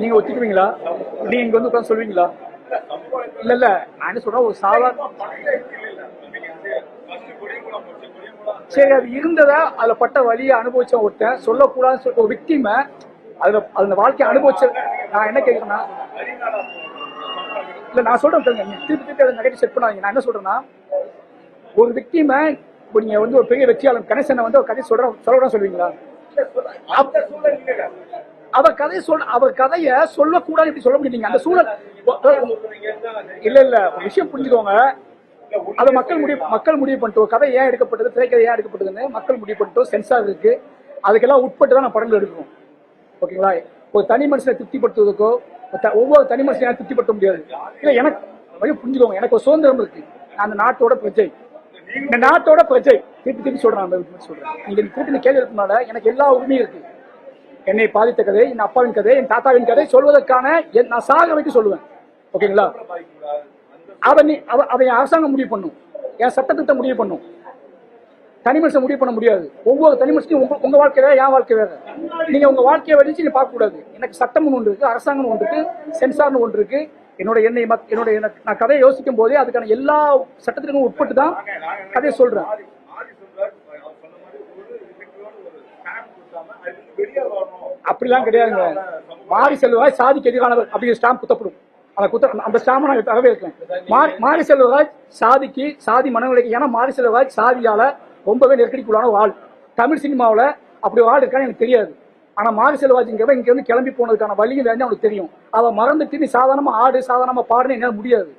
நீங்க ஒத்துக்குவீங்களா? நீங்க இங்க வந்து உட்கார்ந்து சொல்லுவீங்களா? இல்ல இல்ல நான் என்ன சொல்றேன் ஒரு சாதாரண சரி அது இருந்ததா? அதுல பட்ட வலியை அனுபவிச்ச ஒருத்தன் சொல்லக்கூடாதுன்னு சொல்ல ஒரு விக்டிம அதுல அந்த வாழ்க்கையை அனுபவிச்ச நான் என்ன கேட்கிறேன்னா இல்ல நான் சொல்றேன். நீங்க திருப்பி திருப்பி அதை நெகட்டிவ் செட் பண்ணாதீங்க. நான் என்ன சொல்றேன்னா ஒரு விக்டிம இப்போ நீங்க வந்து ஒரு பெரிய வெற்றியாளர் கணேசனை வந்து ஒரு கதை சொல்ற சொல்லக்கூடாது சொல்லுவீங்களா? அவ கதையை சொல்ல அவர் கதைய சொல்லக்கூடாது இப்படி சொல்ல முடியும் அந்த சூழல் இல்ல இல்ல ஒரு விஷயம் புரிஞ்சுக்கோங்க. அது மக்கள் முடிவு மக்கள் முடிவு பண்ணிட்டோம். கதை ஏன் எடுக்கப்பட்டது திரைக்கதை ஏன் எடுக்கப்பட்டதுன்னு மக்கள் முடிவு பண்ணிட்டோம். சென்சார் இருக்கு. அதுக்கெல்லாம் உட்பட்டு தான் நான் படங்கள் எடுக்கணும். ஓகேங்களா? ஒரு தனி மனுஷனை திருப்திப்படுத்துவதற்கோ த- ஒவ்வொரு தனி மனுஷனையும் திருப்திப்படுத்த முடியாது. இல்ல எனக்கு புரிஞ்சுக்கோங்க. எனக்கு ஒரு சுதந்திரம் இருக்கு. நான் அந்த நாட்டோட பிரஜை. இந்த நாட்டோட பிரஜை. திருப்பி திருப்பி சொல்றேன் அந்த சொல்றேன். நீங்க திருப்பி கேள்வி இருக்கனால எனக்கு எல்லா உரிமையும் இருக்கு. என்னை பாதித்த கதை என் அப்பாவின் கதை என் தாத்தாவின் கதை சொல்வதற்கான நான் சாக வைக்க சொல்லுவேன். ஓகேங்களா? அவன் நீ அவ அரசாங்கம் முடிவு பண்ணும். என் சட்டத்திட்டம் முடிவு பண்ணும். தனி மனுஷன் முடிவு பண்ண முடியாது. ஒவ்வொரு தனி மனுஷனும் உங்க உங்க வாழ்க்கை வேற என் வாழ்க்கை வேற. நீங்க உங்க வாழ்க்கையை வடிச்சு நீ பார்க்க கூடாது. எனக்கு சட்டம் ஒன்று இருக்கு அரசாங்கம் ஒன்று இருக்கு சென்சார்னு ஒன்று இருக்கு. என்னோட என்னை என்னோட நான் கதையை யோசிக்கும் போதே அதுக்கான எல்லா சட்டத்திற்கும் உட்பட்டு தான் கதையை சொல்றேன். அப்படிலாம் கிடையாதுங்க. மாரி செல்வராஜ் சாதிக்கு எதிரானவர் அப்படிங்கிற ஸ்டாம்ப் குத்தப்படும். அந்த குத்த அந்த ஸ்டாம்பை நான் தரவே இருக்கேன் மாரி மாரி செல்வராஜ் சாதிக்கு சாதி மனநிலைக்கு ஏன்னா மாரி செல்வராஜ் சாதியால ரொம்பவே நெருக்கடிக்குள்ளான ஒரு ஆள். தமிழ் சினிமாவில் அப்படி ஒரு ஆள் இருக்கான்னு எனக்கு தெரியாது. ஆனா மாரி செல்வராஜ்ங்கிறவன் இங்கேருந்து கிளம்பி போனதுக்கான வழியும் வேணும் அவனுக்கு தெரியும். அதை மறந்துட்டு நீ சாதாரணமா ஆடு சாதாரணமாக பாடுன்னு என்னால் முடியாது.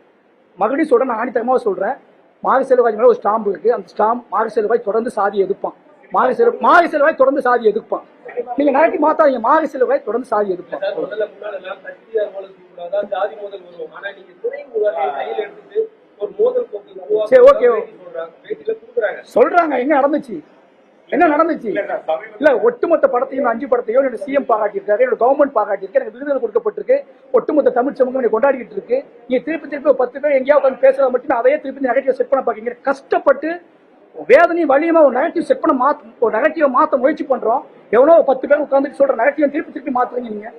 மறுபடியும் சொல்கிறேன் நான் ஆணித்தரமாக சொல்றேன். மாரி செல்வராஜ் மேலே ஒரு ஸ்டாம்பு இருக்கு. அந்த ஸ்டாம்ப் மாரி செல்வராஜ் தொடர்ந்து சாதி எதிர்ப்பான். மாரி செல்வ மாரி செல்வராஜ் தொடர்ந்து சாதி எதிர்ப்பான் நீங்க நாளைக்கு மாத்தாதீங்க. மாரி செல்வராஜ் தொடர்ந்து சாதி எதிர்ப்பான் சரி. பேட்டி சொல்றாங்க. எங்க நடந்துச்சு? என்ன நடந்துச்சு? இல்ல ஒட்டுமொத்த படத்தையும் அஞ்சு படத்தையும் என்னோட சிஎம் பாராட்டியிருக்காரு என்னோட கவர்மெண்ட் பாராட்டியிருக்கு எனக்கு விருதுகள் கொடுக்கப்பட்டிருக்கு. ஒட்டுமொத்த தமிழ் சமூகம் என்னை கொண்டாடிட்டு இருக்கு. நீங்க திருப்பி திருப்பி பத்து பேர் எங்கேயாவது உட்கார்ந்து பேசுறத மட்டும் நான் அதையே திருப்பி நெகட்டிவ் செட் பண்ண பாக்கீங்க கஷ்டப்பட்டு வேதனையும் வலியுமா ஒரு நெகட்டிவ் செட் பண்ண மாத்த ஒரு நெகட்டிவை மாத்த முயற்சி பண்றோம். எவ்வளோ பத்து பேர் உட்காந்துட்டு சொல்ற நெகட்டிவ் திருப்பி திருப்பி மாத்துறீங்க நீங்க.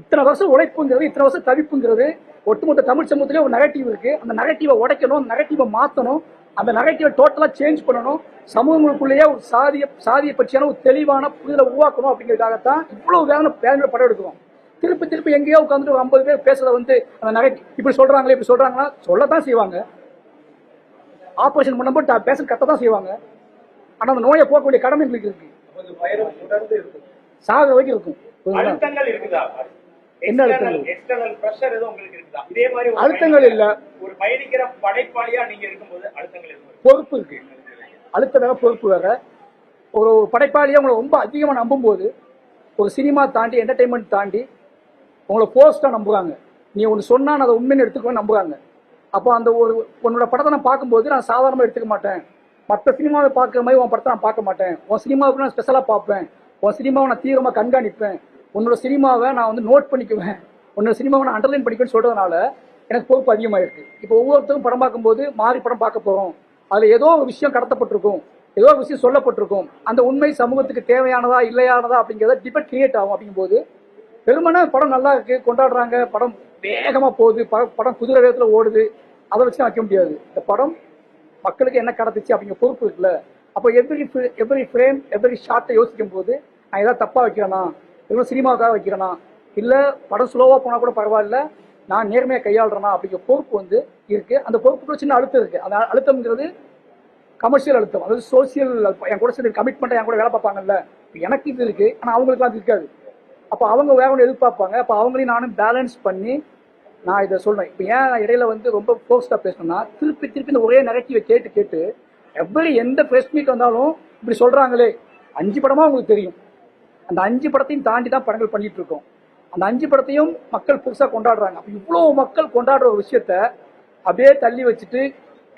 இத்தனை வருஷம் உழைப்புங்கிறது இத்தனை வருஷம் தவிப்புங்கிறது ஒட்டுமொத்த தமிழ் சமூகத்திலே ஒரு நெகட்டிவ் இருக்கு. அந்த நெகட்டிவை உடைக்கணும் அந்த நெகட்டிவை மாற்றணும் அந்த நெகட்டிவை டோட்டலாக சேஞ்ச் பண்ணணும். சமூகங்களுக்குள்ளேயே ஒரு சாதிய சாதியை பற்றியான ஒரு தெளிவான புரிதலை உருவாக்கணும் அப்படிங்கிறதுக்காகத்தான் இவ்வளோ வேதனை வேதனை படம் எடுக்கிறோம். திருப்பி திருப்பி எங்கேயோ உட்காந்துட்டு ஒரு ஐம்பது பேர் பேசுறத வந்து அந்த நெகட்டிவ் இப்படி சொல்றாங்களே இப்படி சொல்கிறாங்கன்னா சொல்லத்தான் செய்வாங்க. ஆபரேஷன் பண்ணும்போது பேஷண்ட் கத்த தான் செய்வாங்க. ஆனா அந்த நோயை போக்க வேண்டிய கடமை எங்களுக்கு இருக்கு. சாக வரைக்கும் இருக்கும். என்ன அழுத்தங்கள்? அழுத்தங்கள் இல்ல. ஒரு பயணிக்கிற படைப்பாளியா நீங்க இருக்கும்போது அழுத்தங்கள் இருக்கும் பொறுப்பு இருக்கு. அழுத்த வேற பொறுப்பு வேற. ஒரு ஒரு படைப்பாளியை உங்களை ரொம்ப அதிகமாக நம்பும்போது ஒரு சினிமா தாண்டி என்டர்டைன்மெண்ட் தாண்டி உங்களை போஸ்ட்டாக நம்புறாங்க. நீ ஒன்று சொன்னா நான் அதை உண்மைன்னு எடுத்துக்கணும்னு நம்புறாங்க. அப்போ அந்த ஒரு உன்னோட படத்தை நான் பார்க்கும்போது நான் சாதாரணமாக எடுத்துக்க மாட்டேன். மற்ற சினிமாவை பார்க்குற மாதிரி உன் படத்தை நான் பார்க்க மாட்டேன். உன் சினிமாவுக்கு நான் ஸ்பெஷலாக பார்ப்பேன். உன் சினிமாவை நான் தீவிரமாக கண்காணிப்பேன். உன்னோட சினிமாவை நான் வந்து நோட் பண்ணிக்குவேன். உன்னோட சினிமாவை நான் அண்டர்லைன் பண்ணிக்குவேன்னு சொல்றதுனால எனக்கு பொறுப்பு அதிகமாகிருக்கு இப்போ ஒவ்வொருத்தரும் படம் பார்க்கும்போது மாறி படம் பார்க்க போகிறோம் அதில் ஏதோ ஒரு விஷயம் கடத்தப்பட்டிருக்கும். ஏதோ ஒரு விஷயம் சொல்லப்பட்டிருக்கும். அந்த உண்மை சமூகத்துக்கு தேவையானதா இல்லையானதா அப்படிங்கிறத டிபெட் கிரியேட் ஆகும். அப்படிங்கும்போது பெருமனா படம் நல்லா இருக்குது கொண்டாடுறாங்க படம் வேகமாக போகுது. படம் குதிரை வேகத்தில் ஓடுது. அதை வச்சு வைக்க முடியாது. இந்த படம் மக்களுக்கு என்ன கடத்துச்சு அப்படிங்கிற பொறுப்பு இருக்குல்ல. அப்போ எவ்ரி எவ்ரி ஃப்ரேம் எவ்ரி ஷார்ட்டை யோசிக்கும் போது நான் ஏதாவது தப்பாக வைக்கிறேனா? இல்லை சினிமாவுக்காக வைக்கிறேனா? இல்லை படம் ஸ்லோவாக போனால் கூட பரவாயில்ல. நான் நேர்மையாக கையாளுறேனா? அப்படிங்கிற பொறுப்பு வந்து இருக்குது அந்த பொறுப்புக்கு சின்ன அழுத்தம் இருக்குது அந்த அழுத்தம்ங்கிறது கமர்ஷியல் அழுத்தம். அதாவது சோசியல் என் கூட சில கமிட்மெண்ட்டாக என் கூட வேலை பார்ப்பாங்கல்ல. இப்ப எனக்கு இது இருக்குது ஆனால் அவங்களுக்குலாம் இருக்காது. அப்போ அவங்க வேற ஒன்று எதிர்பார்ப்பாங்க. அப்போ அவங்களையும் நானும் பேலன்ஸ் பண்ணி நான் இதை சொல்றேன். இப்போ ஏன் இடையில வந்து ரொம்ப ஃபோர்ஸ்டாக பேசணும்னா திருப்பி திருப்பி இந்த ஒரே நெகட்டிவை கேட்டு கேட்டு எவ்வளவு எந்த ப்ரெஸ் மீட் வந்தாலும் இப்படி சொல்றாங்களே அஞ்சு படமா உங்களுக்கு தெரியும். அந்த அஞ்சு படத்தையும் தாண்டி தான் படங்கள் பண்ணிட்டு இருக்கோம். அந்த அஞ்சு படத்தையும் மக்கள் புதுசாக கொண்டாடுறாங்க. அப்போ இவ்வளோ மக்கள் கொண்டாடுற ஒரு விஷயத்த அப்படியே தள்ளி வச்சுட்டு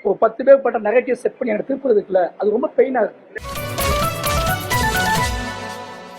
ஒரு பத்து பேர் பட்ட நெகட்டிவ் செட் பண்ணி எனக்கு திருப்புறதுக்குல அது ரொம்ப பெயினாக இருக்கு